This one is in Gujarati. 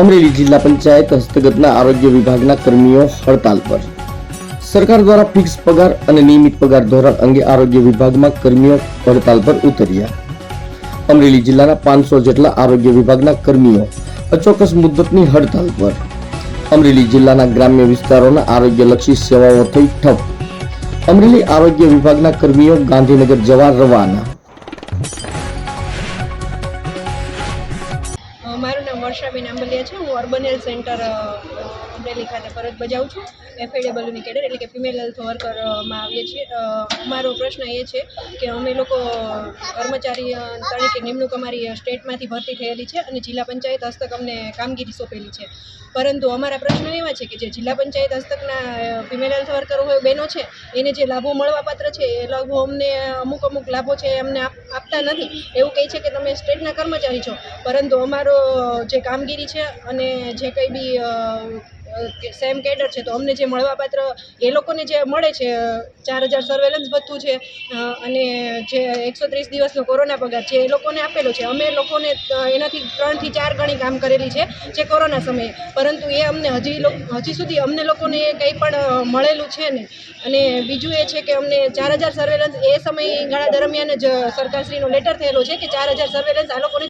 અમરેલી જિલ્લા પંચાયત હસ્તગતના આરોગ્ય વિભાગના કર્મીઓ હડતાલ પર. સરકાર દ્વારા ફિક્સ પગાર અને નિયમિત પગાર ધોરણ અંગે આરોગ્ય વિભાગમાં કર્મીઓ હડતાલ પર ઉતર્યા. અમરેલી જિલ્લાના પાંચસો જેટલા આરોગ્ય વિભાગના કર્મીઓ અચોક્કસ મુદ્દતની હડતાલ પર. અમરેલી જિલ્લાના ગ્રામ્ય વિસ્તારોના આરોગ્યલક્ષી સેવાઓ થઈ ઠપ. અમરેલી આરોગ્ય વિભાગના કર્મીઓ ગાંધીનગર જવા રવાના. નામ વર્ષાબેન આંબલિયા છે. હું અર્બન હેલ્થ સેન્ટર અમરેલી ખાતે ફરજ બજાવું છું. એફએડબલ્યુની કેડર, એટલે કે ફિમેલ હેલ્થ વર્કરમાં આવીએ છીએ. અમારો મારો પ્રશ્ન એ છે કે અમે લોકો કર્મચારી તરીકે નિમણૂક અમારી સ્ટેટમાંથી ભરતી થયેલી છે અને જિલ્લા પંચાયત હસ્તક અમને કામગીરી સોંપેલી છે. પરંતુ અમારા પ્રશ્ન એવા છે કે જે જિલ્લા પંચાયત હસ્તકના ફિમેલ હેલ્થ વર્કરો હોય, બહેનો છે, એને જે લાભો મળવાપાત્ર છે, એ લાભો અમને અમુક અમુક લાભો છે એ અમને આપ- આપતા નથી. એવું કહે છે કે તમે સ્ટેટના કર્મચારી છો. પરંતુ અમારો જે કામગીરી છે અને જે કંઈ બી સેમ કેડર છે, તો અમને જે મળવાપાત્ર, એ લોકોને જે મળે છે, ચાર હજાર સર્વેલન્સ ભથ્થું છે અને જે એકસો ત્રીસ દિવસનો કોરોના પગાર છે, એ લોકોને આપેલો છે. અમે લોકોને એનાથી ત્રણથી ચાર ગણી કામ કરેલી છે, જે કોરોના સમયે. પરંતુ એ અમને હજી હજી સુધી અમને લોકોને કંઈ પણ મળેલું છે નહીં. અને બીજું એ છે કે અમને ચાર હજાર સર્વેલન્સ એ સમયગાળા દરમિયાન જ સરકારશ્રીનો લેટર થયેલો છે કે ચાર હજાર સર્વેલન્સ આ લોકોને